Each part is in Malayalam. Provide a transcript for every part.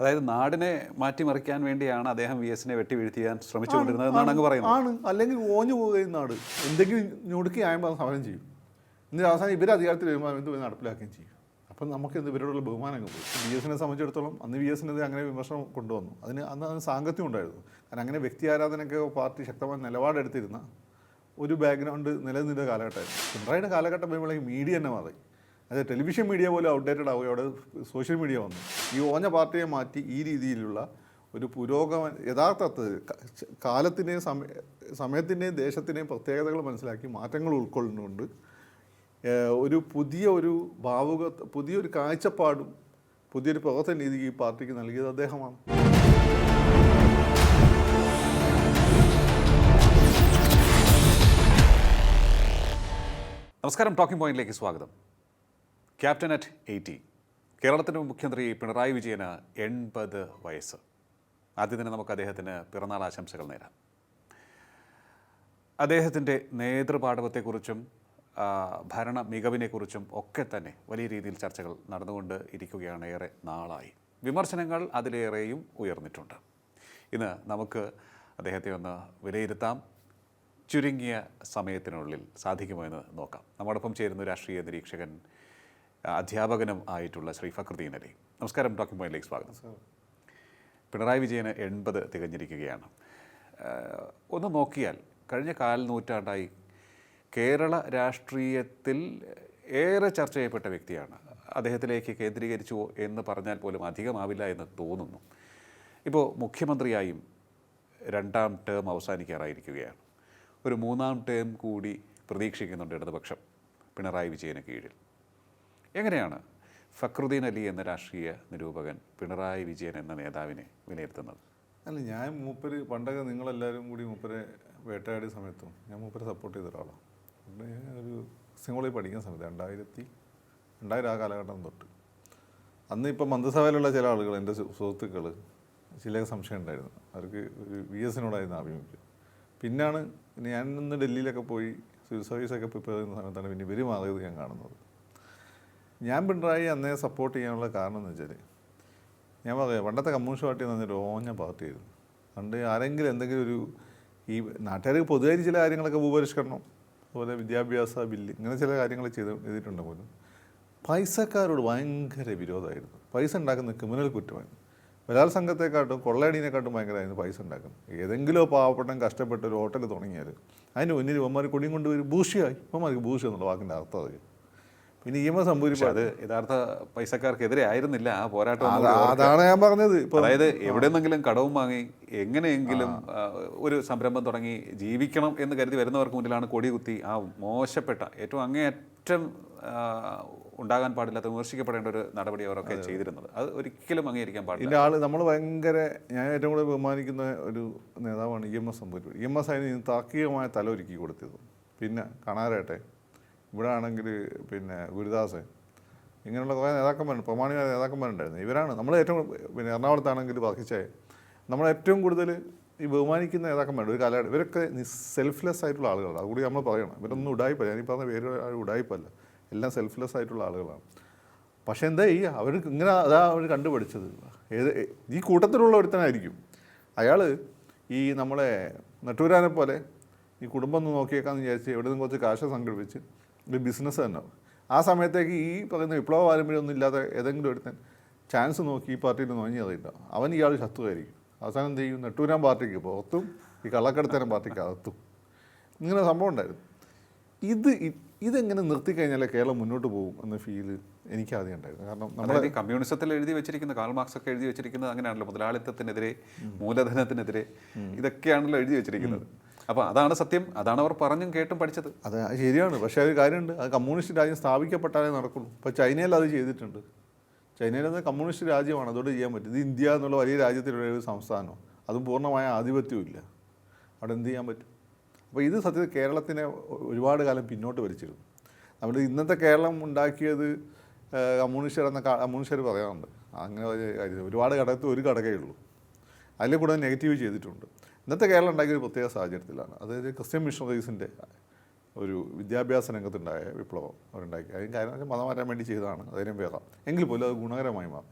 അതായത് നാടിനെ മാറ്റിമറിക്കാൻ വേണ്ടിയാണ് അദ്ദേഹം വി എസിനെ വെട്ടി വീഴ്ത്തിയാൻ ശ്രമിച്ചുകൊണ്ടിരുന്നത് എന്നാണ് അങ്ങ് പറയുന്നത്. ആണ്. അല്ലെങ്കിൽ ഓഞ്ഞു പോകുകയും നാട് എന്തെങ്കിലും ഞൊടുക്കി ആയപ്പോൾ അത് സമരം ചെയ്യും. എന്നിട്ട് അവസാനം ഇവർ അധികാരത്തിൽ വരുമ്പോൾ എന്ത് നടപ്പിലാക്കുകയും ചെയ്യും. അപ്പം നമുക്ക് എന്ത് ഇവരോടുള്ള ബഹുമാനം പോയി. ബി എസിനെ സംബന്ധിച്ചിടത്തോളം അന്ന് ബി എസിനെതിരെ അങ്ങനെ വിമർശനം കൊണ്ടുവന്നു. അതിന് അന്ന് അതിന് സാങ്കത്യം ഉണ്ടായിരുന്നു. കാരണം അങ്ങനെ വ്യക്തി ആരാധനയ്ക്ക് പാർട്ടി ശക്തമായ നിലപാടെടുത്തിരുന്ന ഒരു ബാക്ക്ഗ്രൗണ്ട് നിലനിന്ന കാലഘട്ടമായിരുന്നു. പിണറായിയുടെ കാലഘട്ടം വരുമ്പോഴേക്കും മീഡിയ തന്നെ മാറി. അതായത് ടെലിവിഷൻ മീഡിയ പോലും ഔട്ട്ഡേറ്റഡ് ആവുകയും അവിടെ സോഷ്യൽ മീഡിയ വന്നു. ഈ ഓഞ്ഞ പാർട്ടിയെ മാറ്റി ഈ രീതിയിലുള്ള ഒരു പുരോഗമ യഥാർത്ഥത്തിൽ കാലത്തിന്റെയും സമയ സമയത്തിന്റെയും ദേശത്തിന്റെയും പ്രത്യേകതകൾ മനസ്സിലാക്കി മാറ്റങ്ങൾ ഉൾക്കൊള്ളുന്നുണ്ട്. ഒരു പുതിയ ഒരു ഭാവുക പുതിയൊരു കാഴ്ചപ്പാടും പുതിയൊരു പ്രവർത്തന രീതി ഈ പാർട്ടിക്ക് നൽകിയത് അദ്ദേഹമാണ്. നമസ്കാരം ടോക്കിംഗ് പോയിന്റിലേക്ക് സ്വാഗതം. Captain at eighty. കേരളത്തിന്റെ മുഖ്യമന്ത്രി പിണറായി വിജയന് എൺപത് വയസ്സ്. ആദ്യം തന്നെ നമുക്ക് അദ്ദേഹത്തിന് പിറന്നാൾ ആശംസകൾ നേരാം. അദ്ദേഹത്തിന്റെ നേതൃപാടവത്തെക്കുറിച്ചും ആ, ഭരണ മികവിനെക്കുറിച്ചും ഒക്കെ തന്നെ വലിയ രീതിയിൽ ചർച്ചകൾ നടന്നുകൊണ്ട് ഇരിക്കുകയാണ് ഏറെ നാളായി. വിമർശനങ്ങൾ അതിലേറെയും ഉയർന്നിട്ടുണ്ട്. ഇന്ന് നമുക്ക് അദ്ദേഹത്തെ ഒന്ന് വിലയിരുത്താം. ചുരുങ്ങിയ സമയത്തിനുള്ളിൽ സാധിക്കുമോ എന്ന് നോക്കാം. നമ്മോടൊപ്പം ചേരുന്ന രാഷ്ട്രീയ നിരീക്ഷകൻ അധ്യാപകനും ആയിട്ടുള്ള ശ്രീ ഫക്രുദ്ദീൻ അലി. നമസ്കാരം ടോക്കിംഗ് പോയിന്റിലേക്ക് സ്വാഗതം. പിണറായി വിജയന് എൺപത് തികഞ്ഞിരിക്കുകയാണ്. ഒന്ന് നോക്കിയാൽ കഴിഞ്ഞ കാൽ നൂറ്റാണ്ടായി കേരള രാഷ്ട്രീയത്തിൽ ഏറെ ചർച്ച ചെയ്യപ്പെട്ട വ്യക്തിയാണ്. അദ്ദേഹത്തിലേക്ക് കേന്ദ്രീകരിച്ചുവോ എന്ന് പറഞ്ഞാൽ പോലും അധികമാവില്ല എന്ന് തോന്നുന്നു. ഇപ്പോൾ മുഖ്യമന്ത്രിയായും രണ്ടാം ടേം അവസാനിക്കാറായിരിക്കുകയാണ്. ഒരു മൂന്നാം ടേം കൂടി പ്രതീക്ഷിക്കുന്നുണ്ട് ഇടതുപക്ഷം പിണറായി വിജയന് കീഴിൽ. എങ്ങനെയാണ് ഫക്രുദ്ദീൻ അലി എന്ന രാഷ്ട്രീയ നിരൂപകൻ പിണറായി വിജയൻ എന്ന നേതാവിനെ വിലയിരുത്തുന്നത്? അല്ല ഞാൻ മൂപ്പര് പണ്ടൊക്കെ നിങ്ങളെല്ലാവരും കൂടി മൂപ്പരെ വേട്ടയാടിയ സമയത്തും ഞാൻ മൂപ്പരെ സപ്പോർട്ട് ചെയ്ത ഒരാളാണ് ഒരു സിംഗോളിൽ പഠിക്കുന്ന സമയത്ത് രണ്ടായിരത്തി രണ്ടായിരം ആ കാലഘട്ടം തൊട്ട്. അന്ന് ഇപ്പം മന്ത്രിസഭയിലുള്ള ചില ആളുകൾ എന്റെ സുഹൃത്തുക്കൾ ചില സംശയം ഉണ്ടായിരുന്നു. അവർക്ക് ഒരു വി എസിനോടായിരുന്നു ആഭിമുഖ്യം. പിന്നാണ് പിന്നെ ഞാൻ ഇന്ന് ഡൽഹിയിലൊക്കെ പോയി സിവിൽ സർവീസൊക്കെ പ്രിപ്പയർ ചെയ്യുന്ന സമയത്താണ് പിന്നെ ഇവർ മാറിയത് ഞാൻ കാണുന്നത്. ഞാൻ പിണറായി അന്നേ സപ്പോർട്ട് ചെയ്യാനുള്ള കാരണം എന്ന് വെച്ചാൽ ഞാൻ പറയാം പണ്ടത്തെ കമ്മ്യൂണിസ്റ്റ് പാർട്ടി എന്ന് പറഞ്ഞാൽ ഓഞ്ഞ പാർട്ടിയായിരുന്നു. പണ്ട് ആരെങ്കിലും എന്തെങ്കിലും ഒരു ഈ നാട്ടുകാർക്ക് പൊതുവായി ചില കാര്യങ്ങളൊക്കെ ഭൂപരിഷ്കരണം അതുപോലെ വിദ്യാഭ്യാസ ബില്ല് ഇങ്ങനെ ചില കാര്യങ്ങൾ ചെയ്ത് ചെയ്തിട്ടുണ്ട് പോലും. പൈസക്കാരോട് ഭയങ്കര വിരോധമായിരുന്നു. പൈസ ഉണ്ടാക്കുന്ന ക്രിമിനൽ കുറ്റമായിരുന്നു ബലാത്സംഗത്തെക്കാട്ടും കൊള്ളയടീനെക്കാട്ടും ഭയങ്കരമായിരുന്നു പൈസ ഉണ്ടാക്കുന്നത്. ഏതെങ്കിലും പാവപ്പെട്ടം കഷ്ടപ്പെട്ട് ഒരു ഹോട്ടൽ തുടങ്ങിയാൽ അതിന് മുന്നിൽ ഇവന്മാർ കൊടിയും കൊണ്ട് ഒരു ഭൂഷ്യമായി ഇവന്മാർക്ക് ഭൂഷ്യം എന്നുള്ള വാക്കിന്റെ അർത്ഥം അത് പിന്നെ ഇ എം എസ് അമ്പൂരി അത് യഥാർത്ഥ പൈസക്കാർക്കെതിരെ ആയിരുന്നില്ല. ആ പോരാട്ടം. അതാണ് ഞാൻ പറഞ്ഞത്. അതായത് എവിടെന്നെങ്കിലും കടവും വാങ്ങി എങ്ങനെയെങ്കിലും ഒരു സംരംഭം തുടങ്ങി ജീവിക്കണം എന്ന് കരുതി വരുന്നവർക്ക് മുന്നിലാണ് കൊടി കുത്തി ആ മോശപ്പെട്ട ഏറ്റവും അങ്ങേയറ്റം ഉണ്ടാകാൻ പാടില്ലാത്ത വിമർശിക്കപ്പെടേണ്ട ഒരു നടപടി അവരൊക്കെ ചെയ്തിരുന്നത്. അത് ഒരിക്കലും അംഗീകരിക്കാൻ പാടില്ല. ഇതിന്റെ ആൾ നമ്മൾ ഭയങ്കര ഞാൻ ഏറ്റവും കൂടുതൽ ബഹുമാനിക്കുന്ന ഒരു നേതാവാണ് ഇ എം എസ് അമ്പൂരി ഇ എം എസ് അതിന് താർക്കികമായ തല ഒരുക്കി കൊടുത്തത്. പിന്നെ കണാരേട്ടെ ഇവിടെ ആണെങ്കിൽ പിന്നെ ഗുരുദാസൻ. ഇങ്ങനെയുള്ള കുറേ നേതാക്കന്മാരുണ്ട്. പ്രമാണിക നേതാക്കന്മാരുണ്ടായിരുന്നു. ഇവരാണ് നമ്മൾ ഏറ്റവും പിന്നെ എറണാകുളത്താണെങ്കിൽ ബാക്കിച്ചായ നമ്മൾ ഏറ്റവും കൂടുതൽ ഈ ബഹുമാനിക്കുന്ന നേതാക്കന്മാരുണ്ട്. ഒരു കാലഘട്ടം ഇവരൊക്കെ സെൽഫ്ലെസ് ആയിട്ടുള്ള ആളുകളാണ്. അതുകൂടി നമ്മൾ പറയണം. ഇവരൊന്നും ഉടായിപ്പല്ല. ഞാൻ ഈ പറഞ്ഞ പേര് ഉടായ്പല്ല എല്ലാം സെൽഫ്ലെസ് ആയിട്ടുള്ള ആളുകളാണ്. പക്ഷേ എന്താ ഈ അവർ ഇങ്ങനെ അതാ അവർ കണ്ടുപിടിച്ചത് ഏത് ഈ കൂട്ടത്തിലുള്ള ഒരുത്തനായിരിക്കും. അയാൾ ഈ നമ്മളെ നട്ടൂരാനെ പോലെ ഈ കുടുംബം ഒന്ന് നോക്കിയേക്കാന്ന് വിചാരിച്ച് എവിടെ നിന്ന് കുറച്ച് കാശ് സംഘടിപ്പിച്ച് ഒരു ബിസിനസ് തന്നെ. ആ സമയത്തേക്ക് ഈ പറയുന്ന വിപ്ലവ പാരമ്പര്യമൊന്നും ഇല്ലാതെ ഏതെങ്കിലും ഒരുത്തൻ ചാൻസ് നോക്കി ഈ പാർട്ടിയിൽ നോങ്ങി അറിയില്ല അവൻ ഇയാൾ ശത്രുവായിരിക്കും. അവസാനം എന്ത് ചെയ്യും? നെട്ടൂരാൻ പാർട്ടിക്ക് പുറത്തും ഈ കള്ളക്കടത്തരം പാർട്ടിക്ക് അകത്തും ഇങ്ങനെ സംഭവം ഉണ്ടായിരുന്നു. ഇത് ഇതെങ്ങനെ നിർത്തിക്കഴിഞ്ഞാലേ കേരളം മുന്നോട്ട് പോകും എന്ന ഫീൽ എനിക്ക് ആദ്യം ഉണ്ടായിരുന്നു. കാരണം നമ്മൾ ഈ കമ്മ്യൂണിസത്തിൽ എഴുതി വെച്ചിരിക്കുന്ന കാൾ മാർക്സ് ഒക്കെ എഴുതി വെച്ചിരിക്കുന്നത് അങ്ങനെയാണല്ലോ മുതലാളിത്തത്തിനെതിരെ മൂലധനത്തിനെതിരെ ഇതൊക്കെയാണല്ലോ എഴുതി വെച്ചിരിക്കുന്നത്. അപ്പോൾ അതാണ് സത്യം. അതാണ് അവർ പറഞ്ഞും കേട്ടും പഠിച്ചത്. അത് ശരിയാണ്. പക്ഷേ ഒരു കാര്യമുണ്ട്. അത് കമ്മ്യൂണിസ്റ്റ് രാജ്യം സ്ഥാപിക്കപ്പെട്ടാലേ നടക്കുള്ളൂ. ഇപ്പോൾ ചൈനയിൽ അത് ചെയ്തിട്ടുണ്ട്. ചൈനയിൽ അത് കമ്മ്യൂണിസ്റ്റ് രാജ്യമാണ്. അതുകൊണ്ട് ചെയ്യാൻ പറ്റും. ഇത് ഇന്ത്യ എന്നുള്ള വലിയ രാജ്യത്തിലുള്ള ഒരു സംസ്ഥാനം അതും പൂർണമായ ഇല്ല. അവിടെ എന്ത് ചെയ്യാൻ പറ്റും? അപ്പോൾ ഇത് സത്യത്തിൽ കേരളത്തിനെ ഒരുപാട് കാലം പിന്നോട്ട് വലിച്ചിരുന്നു. നമ്മൾ ഇന്നത്തെ കേരളം ഉണ്ടാക്കിയത് കമ്മ്യൂണിസ്റ്റർ എന്ന കമ്മ്യൂണിസ്റ്റർ പറയാറുണ്ട്. അങ്ങനെ ഒരുപാട് ഘടകത്തിൽ ഒരു ഘടകമേ ഉള്ളൂ. അതിൽ കൂടെ നെഗറ്റീവ് ചെയ്തിട്ടുണ്ട്. ഇന്നത്തെ കേരളം ഉണ്ടാക്കിയ ഒരു പ്രത്യേക സാഹചര്യത്തിലാണ്. അതായത് ക്രിസ്ത്യൻ മിഷണറീസിന്റെ ഒരു വിദ്യാഭ്യാസ രംഗത്തുണ്ടായ വിപ്ലവം അവരുണ്ടാക്കി. അതിന് കാരണം മതം മാറ്റാൻ വേണ്ടി ചെയ്തതാണ്. അതിനും വേറെ. എങ്കിൽ പോലും അത് ഗുണകരമായി മാറി.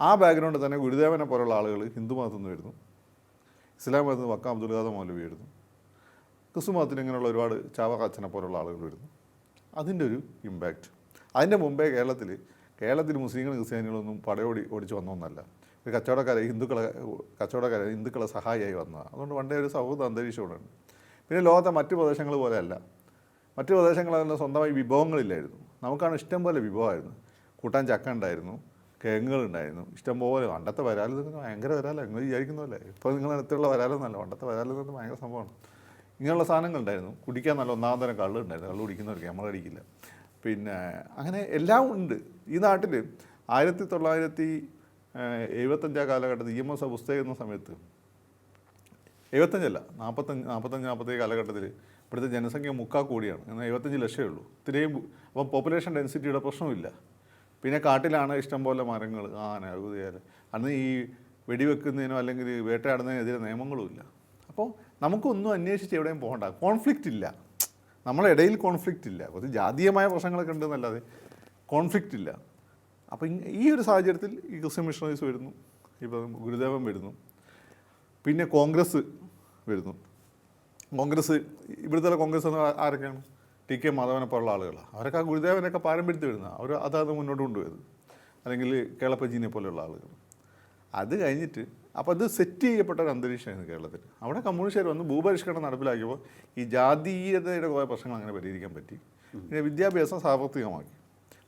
ആ ബാക്ക്ഗ്രൗണ്ടിൽ തന്നെ ഗുരുദേവനെ പോലുള്ള ആളുകൾ ഹിന്ദു മതത്തിൽ നിന്ന് വരുന്നു. ഇസ്ലാം മതത്തിൽ നിന്ന് വക്ക അബ്ദുൽ ഖാദർ മൗലവി വരുന്നു. ക്രിസ്തു മതത്തിൽ ഇങ്ങനെയുള്ള ഒരുപാട് ചാവകാച്ചനെ പോലുള്ള ആളുകൾ വരുന്നു. അതിന്റെ ഒരു ഇമ്പാക്റ്റ് അതിന്റെ മുമ്പേ കേരളത്തിൽ കേരളത്തിൽ മുസ്ലിങ്ങളും ക്രിസ്ത്യാനികളൊന്നും പടയോടി ഓടിച്ച് വന്നൊന്നല്ല ഒരു കച്ചവടക്കാരെ ഹിന്ദുക്കളെ കച്ചവടക്കാരെ ഹിന്ദുക്കളെ സഹായിയായി വന്നതാണ് അതുകൊണ്ട് വണ്ടേ ഒരു സൗഹൃദ അന്തരീക്ഷം ഉണ്ട് പിന്നെ ലോകത്തെ മറ്റ് പ്രദേശങ്ങൾ പോലെയല്ല. മറ്റ് പ്രദേശങ്ങളിൽ സ്വന്തമായി വിഭവങ്ങളില്ലായിരുന്നു. നമുക്കാണ് ഇഷ്ടം പോലെ വിഭവമായിരുന്നു. കൂട്ടാൻ ചക്ക ഉണ്ടായിരുന്നു ഇഷ്ടം പോലെ പണ്ടത്തെ നിന്ന് ഭയങ്കര വരാല നിങ്ങൾ വിചാരിക്കുന്നതല്ലേ ഇപ്പോൾ നിങ്ങളുടെ അടുത്തുള്ള വരാലെന്നല്ല പണ്ടത്തെ വരാലിൽ നിന്ന് ഭയങ്കര സംഭവമാണ്. ഇങ്ങനെയുള്ള സാധനങ്ങളുണ്ടായിരുന്നു കുടിക്കാൻ നല്ല ഒന്നാം തരം കള്ള് ഉണ്ടായിരുന്നു. കള്ള് കുടിക്കുന്നവർക്ക് നമ്മൾ അടിക്കില്ല പിന്നെ അങ്ങനെ എല്ലാം ഉണ്ട്. ഈ നാട്ടിൽ ആയിരത്തി തൊള്ളായിരത്തി എഴുപത്തഞ്ചാം കാലഘട്ടത്തിൽ ഇ എം എസ് പുസ്തകം എന്ന സമയത്ത് എഴുപത്തഞ്ചല്ല നാൽപ്പത്തഞ്ച് നാൽപ്പത്തഞ്ച് നാൽപ്പത്തേഴ് കാലഘട്ടത്തിൽ ഇവിടുത്തെ ജനസംഖ്യ മുക്കാൽ കോടിയാണ്. എന്നാൽ എഴുപത്തഞ്ച് ലക്ഷമേ ഉള്ളൂ. ഇത്രയും അപ്പം പോപ്പുലേഷൻ ഡെൻസിറ്റിയുടെ പ്രശ്നമില്ല പിന്നെ കാട്ടിലാണ് ഇഷ്ടംപോലെ മരങ്ങൾ ആന അഴുകുതിയാൽ അന്ന് ഈ വെടിവെക്കുന്നതിനോ അല്ലെങ്കിൽ വേട്ടയാടുന്നതിനെതിരെ നിയമങ്ങളുമില്ല. അപ്പോൾ നമുക്കൊന്നും അന്വേഷിച്ച് എവിടെയും പോകണ്ട. കോൺഫ്ലിക്റ്റ് ഇല്ല. നമ്മളെ ഇടയിൽ കോൺഫ്ലിക്റ്റ് ഇല്ല. കുറച്ച് ജാതീയമായ പ്രശ്നങ്ങളൊക്കെ ഉണ്ടെന്നല്ലാതെ കോൺഫ്ലിക്റ്റ് ഇല്ല. അപ്പോൾ ഈ ഒരു സാഹചര്യത്തിൽ ഈ ക്രിസ്ത്യൻ മിഷണറീസ് വരുന്നു ഇപ്പം ഗുരുദേവൻ വരുന്നു പിന്നെ കോൺഗ്രസ് വരുന്നു. കോൺഗ്രസ് ഇവിടുത്തെ കോൺഗ്രസ് എന്ന് ആരൊക്കെയാണ്? ടി കെ മാധവനെ പോലുള്ള ആളുകളാണ് അവരൊക്കെ ആ ഗുരുദേവനൊക്കെ പാരമ്പര്യത്തിൽ വരുന്ന അവർ അതാണ് മുന്നോട്ട് കൊണ്ടുപോയത്. അല്ലെങ്കിൽ കേളപ്പജീനെ പോലെയുള്ള ആളുകൾ. അത് കഴിഞ്ഞിട്ട് അപ്പോൾ അത് സെറ്റ് ചെയ്യപ്പെട്ട ഒരു അന്തരീക്ഷമായിരുന്നു കേരളത്തിൽ. അവിടെ കമ്മ്യൂണിസ്റ്റുകാർ വന്ന് ഭൂപരിഷ്കരണം നടപ്പിലാക്കിയപ്പോൾ ഈ ജാതീയതയുടെ കുറേ പ്രശ്നങ്ങൾ അങ്ങനെ പരിഹരിക്കാൻ പറ്റി. പിന്നെ വിദ്യാഭ്യാസം സാർവത്രികമാക്കി.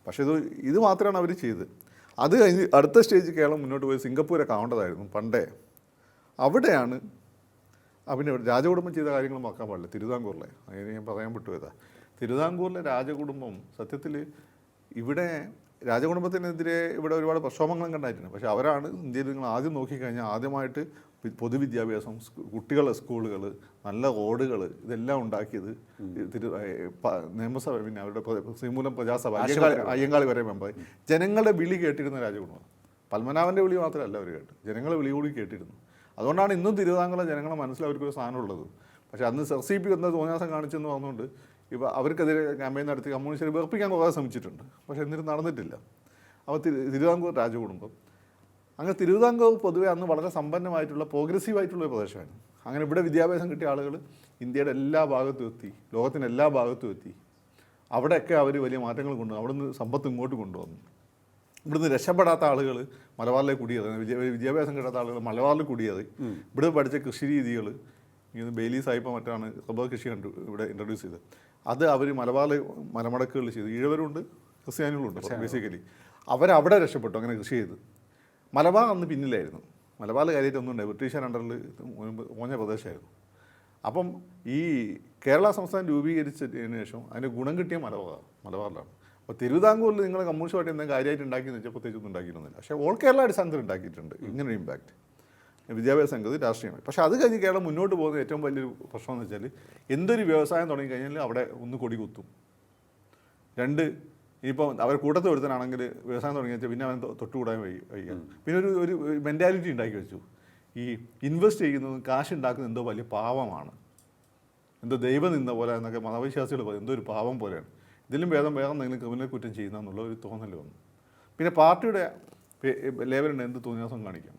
പക്ഷേ ഇത് ഇത് മാത്രമാണ് അവർ ചെയ്തത്. അത് കഴിഞ്ഞ് അടുത്ത സ്റ്റേജ് കേരളം മുന്നോട്ട് പോയി സിംഗപ്പൂരൊക്കെ ആവേണ്ടതായിരുന്നു പണ്ടേ. അവിടെയാണ് അവന് രാജകുടുംബം ചെയ്ത കാര്യങ്ങൾ മറക്കാൻ പാടില്ല. തിരുവിതാംകൂറിലെ. അതിന് ഞാൻ പറയാൻ വിട്ടുപോയതാ. തിരുവിതാംകൂറിലെ രാജകുടുംബം സത്യത്തിൽ ഇവിടെ രാജകുടുംബത്തിനെതിരെ ഇവിടെ ഒരുപാട് പ്രക്ഷോഭങ്ങളും കണ്ടായിരുന്നു. പക്ഷേ അവരാണ് ഇന്ത്യയിൽ നിങ്ങൾ ആദ്യം നോക്കിക്കഴിഞ്ഞാൽ ആദ്യമായിട്ട് പൊതുവിദ്യാഭ്യാസം കുട്ടികളെ സ്കൂളുകൾ നല്ല റോഡുകൾ ഇതെല്ലാം ഉണ്ടാക്കിയത് തിരു നിയമസഭ പിന്നെ അവരുടെ ശ്രീമൂലം പ്രജാസഭ അയ്യങ്കാളി വരെ മെമ്പർ ജനങ്ങളുടെ വിളി കേട്ടിരുന്ന രാജകുടുംബം. പത്മനാഭന്റെ വിളി മാത്രമല്ല അവർ കേട്ട് ജനങ്ങളെ വിളി കൂടി കേട്ടിരുന്നു. അതുകൊണ്ടാണ് ഇന്നും തിരുവിതാംകുളം ജനങ്ങളെ മനസ്സിൽ അവർക്കൊരു സ്ഥാനമുള്ളത് പക്ഷെ അന്ന് സർ സി പി എന്ന തോന്നിയാസം കാണിച്ചെന്ന് പറഞ്ഞുകൊണ്ട് ഇപ്പോൾ അവർക്കെതിരെ ക്യാമ്പയിൻ നടത്തി കമ്മ്യൂണിസ്റ്റിനെ വെറുപ്പിക്കാൻ കുറേ ശ്രമിച്ചിട്ടുണ്ട്. പക്ഷേ എന്നിട്ട് നടന്നിട്ടില്ല. അപ്പോൾ തിരു തിരുവിതാംകൂർ രാജകുടുംബം അങ്ങനെ തിരുവിതാംകൂർ പൊതുവെ അന്ന് വളരെ സമ്പന്നമായിട്ടുള്ള പ്രോഗ്രസീവ് ആയിട്ടുള്ള ഒരു പ്രദേശമായിരുന്നു അങ്ങനെ ഇവിടെ വിദ്യാഭ്യാസം കിട്ടിയ ആളുകൾ ഇന്ത്യയുടെ എല്ലാ ഭാഗത്തും എത്തി ലോകത്തിന്റെ എല്ലാ ഭാഗത്തും എത്തി. അവിടെയൊക്കെ അവർ വലിയ മാറ്റങ്ങൾ കൊണ്ടുവന്നു. അവിടുന്ന് സമ്പത്ത് ഇങ്ങോട്ട് കൊണ്ടുവന്നു. ഇവിടുന്ന് രക്ഷപ്പെടാത്ത ആളുകൾ മലബാറിലേക്ക് കുടിയത് വിദ്യ വിദ്യാഭ്യാസം കിട്ടാത്ത ആളുകൾ മലബാറിൽ കുടിയത് ഇവിടെ പഠിച്ച കൃഷി രീതികൾ ഇങ്ങനെ ബെയിലി സായിപ്പ മറ്റാണ് റബ്ബർ കൃഷി കണ്ടു ഇവിടെ ഇൻട്രൊഡ്യൂസ് ചെയ്തത്. അത് അവർ മലബാറിൽ മലമടക്കുകളിൽ ചെയ്തു. ഈഴവരുണ്ട് ക്രിസ്ത്യാനികളുണ്ട് ബേസിക്കലി അവരവിടെ രക്ഷപ്പെട്ടു അങ്ങനെ കൃഷി ചെയ്ത്. മലബാർ അന്ന് പിന്നിലായിരുന്നു. മലബാറിൽ കാര്യമായിട്ടൊന്നും ഉണ്ടായി ബ്രിട്ടീഷുകാർ അണ്ടറിൽ ഓഞ്ഞ പ്രദേശമായിരുന്നു. അപ്പം ഈ കേരള സംസ്ഥാനം രൂപീകരിച്ചതിന് ശേഷം അതിന് ഗുണം കിട്ടിയ മലബാർ മലബാറിലാണ്. അപ്പോൾ തിരുവിതാംകൂറിൽ നിങ്ങൾ കമ്മ്യൂണിസ്റ്റ് എന്തെങ്കിലും കാര്യമായിട്ട് ഉണ്ടാക്കിയെന്ന് വെച്ചാൽ പ്രത്യേകിച്ചൊന്നും ഉണ്ടാക്കിയിരുന്നില്ല പക്ഷേ ഓൾ കേരള അടിസ്ഥാനത്തിൽ ഉണ്ടാക്കിയിട്ടുണ്ട്. ഇങ്ങനൊരു ഇമ്പാക്റ്റ് വിദ്യാഭ്യാസ സംഗതി രാഷ്ട്രീയമായി. പക്ഷേ അത് കഴിഞ്ഞ് കേരളം മുന്നോട്ട് പോകുന്ന ഏറ്റവും വലിയൊരു പ്രശ്നം എന്ന് വെച്ചാൽ എന്തൊരു വ്യവസായം തുടങ്ങിക്കഴിഞ്ഞാൽ അവിടെ ഒന്ന് കൊടി കുത്തും. രണ്ട് ഇനിയിപ്പോൾ അവർ കൂട്ടത്തിൽ ഒരുത്തനാണെങ്കിൽ വ്യവസായം തുടങ്ങി വെച്ചാൽ പിന്നെ അവൻ തൊട്ടുകൂടാൻ വയ്യ വയ്യ പിന്നെ ഒരു ഒരു മെന്റാലിറ്റി ഉണ്ടാക്കി വെച്ചു. ഈ ഇൻവെസ്റ്റ് ചെയ്യുന്നതും കാശ് ഉണ്ടാക്കുന്നത് എന്തോ വലിയ പാവമാണ്. എന്തോ ദൈവം നിന്ന പോലെ എന്നൊക്കെ മതവിശ്വാസികൾ പറയും. എന്തോ ഒരു പാവം പോലെയാണ്. ഇതിലും ഭേദം വേറെ എന്തെങ്കിലും ക്രിമിനൽ കുറ്റം ചെയ്യുന്ന എന്നുള്ള ഒരു തോന്നൽ വന്നു. പിന്നെ പാർട്ടിയുടെ ലേവലുണ്ട് എന്ത് തോന്നിയാസം കാണിക്കാം.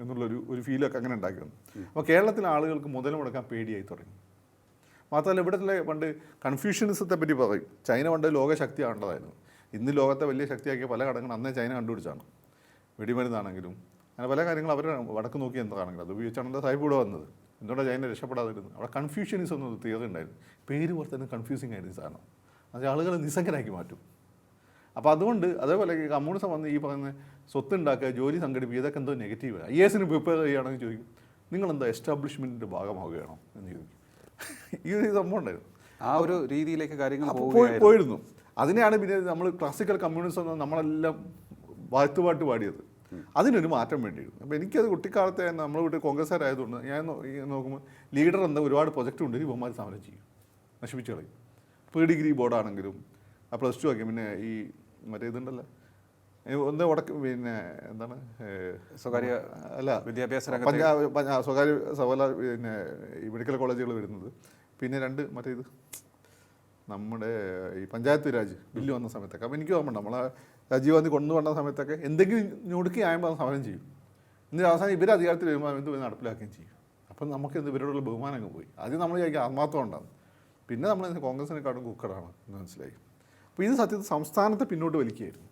എന്നുള്ളൊരു ഒരു ഫീലൊക്കെ അങ്ങനെ ഉണ്ടാക്കി വന്നു. അപ്പോൾ കേരളത്തിലെ ആളുകൾക്ക് മുതൽ മുടക്കാൻ പേടിയായി തുടങ്ങി. മാത്രമല്ല ഇവിടുത്തെ പണ്ട് കൺഫ്യൂഷ്യനിസത്തെ പറ്റി പറയും. ചൈന പണ്ട് ലോകശക്തിയാണുള്ളതായിരുന്നു ഇന്ന് ലോകത്തെ വലിയ ശക്തിയാക്കിയ പല ഘടകങ്ങളും അന്നേ ചൈന കണ്ടുപിടിച്ചാണ്. വെടിമരുന്നാണെങ്കിലും അങ്ങനെ പല കാര്യങ്ങളും അവർ വടക്ക് നോക്കി എന്താണെങ്കിലും അത് ഉപയോഗിച്ചാണ് എന്റെ സാഹിബ് ഇവിടെ വന്നത്. എന്തുകൊണ്ടാണ് ചൈന രക്ഷപ്പെടാതിരുന്നത്? അവിടെ കൺഫ്യൂഷനിസം എന്നൊരു തിയറി ഉണ്ടായിരുന്നു. പേര് പോലെ തന്നെ കൺഫ്യൂസിങ് ആയിരുന്നു സാധനം. അത് ആളുകളെ നിസ്സംഗരാക്കി മാറ്റും. അപ്പോൾ അതുകൊണ്ട് അതേപോലെ കമ്മ്യൂണിസം വന്ന് ഈ പറയുന്ന സ്വത്ത് ഉണ്ടാക്കുക ജോലി സംഘടിപ്പിക്കുക ഇതൊക്കെ എന്തോ നെഗറ്റീവ് ഐ എസിന് പ്രിപ്പയർ ചെയ്യുകയാണെങ്കിൽ ചോദിക്കും. നിങ്ങളെന്താ എസ്റ്റാബ്ലിഷ്മെന്റിന്റെ ഭാഗമാവുകയാണോ എന്ന് ചോദിക്കും. ഈ ഒരു സംഭവം ഉണ്ടായിരുന്നു. ആ ഒരു രീതിയിലേക്ക് കാര്യങ്ങൾ പോയിരുന്നു. അതിനെയാണ് പിന്നെ നമ്മൾ ക്ലാസിക്കൽ കമ്മ്യൂണിസം എന്ന് നമ്മളെല്ലാം വാഴ്ത്തുപാട്ട് പാടിയത്. അതിനൊരു മാറ്റം വേണ്ടിയിരുന്നു. അപ്പോൾ എനിക്കത് കുട്ടിക്കാലത്തെ നമ്മൾ വീട്ടിൽ കോൺഗ്രസ്സുകാരായതുകൊണ്ട് ഞാൻ നോക്കുമ്പോൾ ലീഡർ എന്താ ഒരുപാട് പ്രൊജക്റ്റ് ഉണ്ട്. ഇവന്മാർ സമരം ചെയ്യും. നശിപ്പിച്ചു കളയും. ഇപ്പോൾ ഡിഗ്രി ബോർഡാണെങ്കിലും ആ പ്ലസ് ടു ആക്കി പിന്നെ ഈ മറ്റേ ഇതുണ്ടല്ലോ ഒന്ന് വടക്ക് പിന്നെ എന്താണ് സ്വകാര്യ അല്ല വിദ്യാഭ്യാസ പഞ്ചാബ് സ്വകാര്യ സവല പിന്നെ ഈ മെഡിക്കൽ കോളേജുകൾ വരുന്നത്. പിന്നെ രണ്ട് മറ്റേ ഇത് നമ്മുടെ ഈ പഞ്ചായത്ത് രാജ് ബില്ല് വന്ന സമയത്തൊക്കെ. അപ്പം എനിക്ക് ഓർമ്മ നമ്മളെ രാജീവ് ഗാന്ധി കൊണ്ടുവന്ന സമയത്തൊക്കെ എന്തെങ്കിലും ഞൊടുക്കി ആയപ്പോൾ സമരം ചെയ്യും. എന്നിട്ട് അവസാനം ഇവർ അധികാരത്തിൽ വരുമ്പോൾ എന്ത് നടപ്പിലാക്കുകയും ചെയ്യും. അപ്പം നമുക്ക് എന്ത് ഇവരോടുള്ള ബഹുമാനം അങ്ങ് പോയി. ആദ്യം നമ്മൾ ചോദിക്കുക ആത്മാർത്ഥം ഉണ്ടാകും പിന്നെ നമ്മൾ കോൺഗ്രസിനെക്കാളും കുക്കറാണ് എന്ന് മനസ്സിലായി. അപ്പോൾ ഇത് സത്യത്തിൽ സംസ്ഥാനത്തെ പിന്നോട്ട് വലിക്കുകയായിരുന്നു.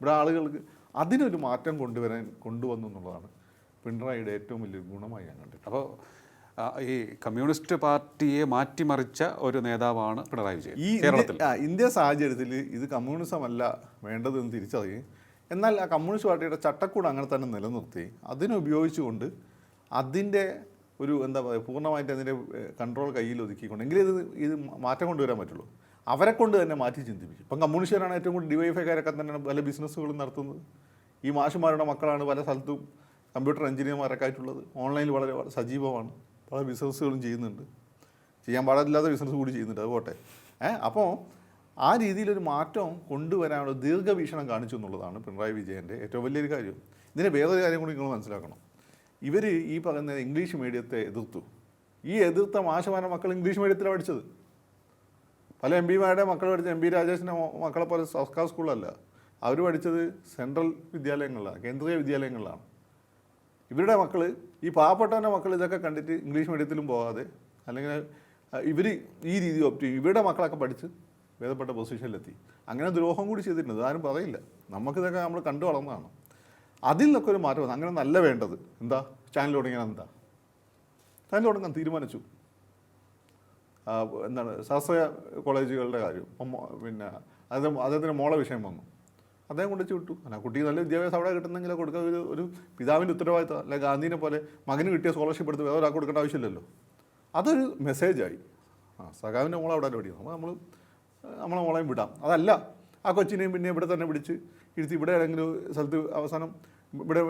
ഇവിടെ ആളുകൾക്ക് അതിനൊരു മാറ്റം കൊണ്ടുവരാൻ കൊണ്ടുവന്നു എന്നുള്ളതാണ് പിണറായിയുടെ ഏറ്റവും വലിയ ഗുണമായി ഞാൻ കണ്ടിട്ട് അപ്പോൾ ഈ കമ്മ്യൂണിസ്റ്റ് പാർട്ടിയെ മാറ്റിമറിച്ച ഒരു നേതാവാണ് പിണറായി വിജയൻ ഈ കേരളത്തിൽ. ഇന്ത്യ- സാഹചര്യത്തിൽ ഇത് കമ്മ്യൂണിസം അല്ല വേണ്ടതെന്ന് തിരിച്ചറിയും. എന്നാൽ ആ കമ്മ്യൂണിസ്റ്റ് പാർട്ടിയുടെ ചട്ടക്കൂട് അങ്ങനെ തന്നെ നിലനിർത്തി. അതിനുപയോഗിച്ചുകൊണ്ട് അതിന്റെ ഒരു എന്താ പറയുക പൂർണമായിട്ട് അതിന്റെ കൺട്രോൾ കയ്യിൽ ഒതുക്കിക്കൊണ്ട്. എങ്കിലും ഇത് ഇത് മാറ്റം കൊണ്ടുവരാൻ പറ്റുള്ളൂ. അവരെ കൊണ്ട് തന്നെ മാറ്റി ചിന്തിപ്പിച്ചു. ഇപ്പം കമ്മ്യൂണിസ്റ്റുകാരാണ് ഏറ്റവും കൂടുതൽ ഡിവൈഫൈക്കാരൊക്കെ തന്നെ പല ബിസിനസ്സുകളും നടത്തുന്നത്. ഈ മാഷുമാരുടെ മക്കളാണ് പല സ്ഥലത്തും കമ്പ്യൂട്ടർ എഞ്ചിനീയർമാരൊക്കെ ആയിട്ടുള്ളത്. ഓൺലൈനിൽ വളരെ സജീവമാണ്. പല ബിസിനസ്സുകളും ചെയ്യുന്നുണ്ട്. ചെയ്യാൻ പാടില്ലാത്ത ബിസിനസ് കൂടി ചെയ്യുന്നുണ്ട്. അത് പോട്ടെ. ഏഹ് അപ്പോൾ ആ രീതിയിലൊരു മാറ്റം കൊണ്ടുവരാനുള്ള ദീർഘവീക്ഷണം കാണിച്ചു എന്നുള്ളതാണ് പിണറായി വിജയന്റെ ഏറ്റവും വലിയൊരു കാര്യം. ഇതിന് വേറൊരു കാര്യം കൂടി നിങ്ങൾ മനസ്സിലാക്കണം. ഇവർ ഈ പറയുന്ന ഇംഗ്ലീഷ് മീഡിയത്തെ എതിർത്തു. ഈ എതിർത്ത മാഷമാരുടെ മക്കൾ ഇംഗ്ലീഷ് മീഡിയത്തിലാണ് പഠിച്ചത്. പല എം പിമാരുടെ മക്കൾ പഠിച്ച എം പി രാജേഷിന്റെ മക്കളെ പോലെ സർക്കാർ സ്കൂളല്ല. അവർ പഠിച്ചത് സെൻട്രൽ വിദ്യാലയങ്ങളിലാണ് കേന്ദ്രീയ വിദ്യാലയങ്ങളിലാണ്. ഇവരുടെ മക്കൾ ഈ പാവപ്പെട്ടവന്റെ മക്കൾ ഇതൊക്കെ കണ്ടിട്ട് ഇംഗ്ലീഷ് മീഡിയത്തിലും പോകാതെ അല്ലെങ്കിൽ ഇവർ ഈ രീതി ഓപ്റ്റ് ചെയ്യും. ഇവരുടെ മക്കളൊക്കെ പഠിച്ച് ഭേദപ്പെട്ട പൊസിഷനിലെത്തി. അങ്ങനെ ദ്രോഹം കൂടി ചെയ്തിട്ടുണ്ട്. ആരും പറയില്ല. നമുക്കിതൊക്കെ നമ്മൾ കണ്ടു വളർന്നതാണ്. അതിൽ നിന്നൊക്കെ ഒരു മാറ്റം അങ്ങനെ നല്ല വേണ്ടത്. എന്താ? ചാനൽ തുടങ്ങിയാൽ എന്താ? ചാനൽ തുടങ്ങാൻ തീരുമാനിച്ചു. എന്താണ് ശാസ്ത്രീയ കോളേജുകളുടെ കാര്യം. പിന്നെ അത് അദ്ദേഹത്തിന് മോളെ വിഷയം വന്നു. അദ്ദേഹം കൊണ്ടുവച്ച് വിട്ടു. അല്ല കുട്ടിക്ക് നല്ല വിദ്യാഭ്യാസം അവിടെ കിട്ടുന്നെങ്കിൽ കൊടുക്കുക ഒരു ഒരു പിതാവിന്റെ ഉത്തരവാദിത്തം. അല്ലെ ഗാന്ധിനെ പോലെ മകന് കിട്ടിയ സ്കോളർഷിപ്പ് എടുത്ത് വേറെ ഒരാൾക്ക് കൊടുക്കേണ്ട ആവശ്യമില്ലല്ലോ. അതൊരു മെസ്സേജായി ആ സഖാവിന്റെ മോളെ അവിടെ പഠിക്കും അപ്പോൾ നമ്മൾ നമ്മളെ മോളെയും വിടാം. അതല്ല ആ കൊച്ചിനെയും പിന്നെ ഇവിടെ തന്നെ പിടിച്ച് ഇരുത്തി ഇവിടെ ഏതെങ്കിലും സ്ഥലത്ത് അവസാനം ഇവിടെ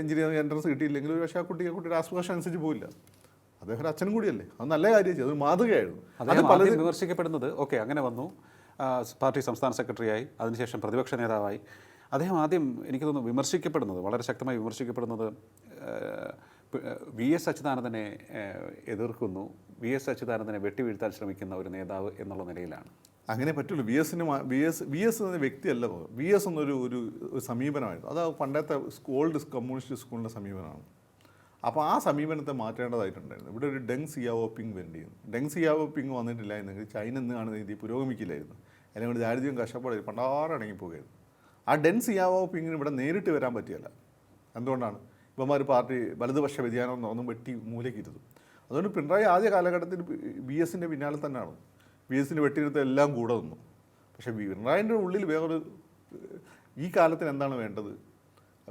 എഞ്ചിനീയറിംഗ് എൻട്രൻസ് കിട്ടിയില്ലെങ്കിൽ പക്ഷേ ആ കുട്ടി ആ കുട്ടിയുടെ ആസ്പിറേഷൻ അനുസരിച്ച് പോയില്ല അദ്ദേഹം അച്ഛനും കൂടിയല്ലേ? അത് നല്ല കാര്യം ചെയ്തു. മാതൃകയായിരുന്നു. അത് പലരും വിമർശിക്കപ്പെടുന്നത് ഓക്കെ അങ്ങനെ വന്നു. പാർട്ടി സംസ്ഥാന സെക്രട്ടറിയായി. അതിനുശേഷം പ്രതിപക്ഷ നേതാവായി. അദ്ദേഹം ആദ്യം എനിക്ക് തോന്നുന്നു വിമർശിക്കപ്പെടുന്നത് വളരെ ശക്തമായി വിമർശിക്കപ്പെടുന്നത് വി എസ് അച്യുതാനന്ദനെ എതിർക്കുന്നു. വി എസ് അച്യുതാനന്ദനെ വെട്ടിവീഴ്ത്താൻ ശ്രമിക്കുന്ന ഒരു നേതാവ് എന്നുള്ള നിലയിലാണ്. അങ്ങനെ പറ്റുള്ളൂ. വി എസിന് വി എസ് വി എസ് എന്ന വ്യക്തിയല്ല വി എസ് എന്നൊരു ഒരു ഒരു സമീപനമായിരുന്നു. അത് പണ്ടത്തെ ഓൾഡ് കമ്മ്യൂണിസ്റ്റ് സ്കൂളിന്റെ സമീപനമാണ്. അപ്പോൾ ആ സമീപനത്തെ മാറ്റേണ്ടതായിട്ടുണ്ടായിരുന്നു. ഇവിടെ ഒരു ഡെങ് സിയാവോ പിങ് വേണ്ടിയിരുന്നു. ഡെങ് സിയാവോ പിങ് വന്നിട്ടില്ല എന്നെങ്കിൽ ചൈന എന്ന് കാണുന്ന രീതി പുരോഗമിക്കില്ലായിരുന്നു. അല്ലെങ്കിൽ ദാരിദ്ര്യം കഷ്ടപ്പാടായി പണ്ടാറടങ്ങി പോകുമായിരുന്നു ആ ഡെൻ സിയാവോ പിങ്ങിന് ഇവിടെ നേരിട്ട് വരാൻ പറ്റിയല്ല. എന്തുകൊണ്ടാണ്? ഇവന്മാർ പാർട്ടി വലതുപക്ഷ വ്യതിയാനം ഒന്നും വെട്ടി മൂലക്കിരുന്നു അതുകൊണ്ട് പിണറായി ആദ്യ കാലഘട്ടത്തിൽ ബി എസിന്റെ പിന്നാലെ തന്നെയാണ്. ബി എസിന് വെട്ടിയെടുത്ത് എല്ലാം കൂടെ നിന്നു. പക്ഷേ പിണറായിന്റെ ഉള്ളിൽ വേറൊരു ഈ കാലത്തിന് എന്താണ് വേണ്ടത്?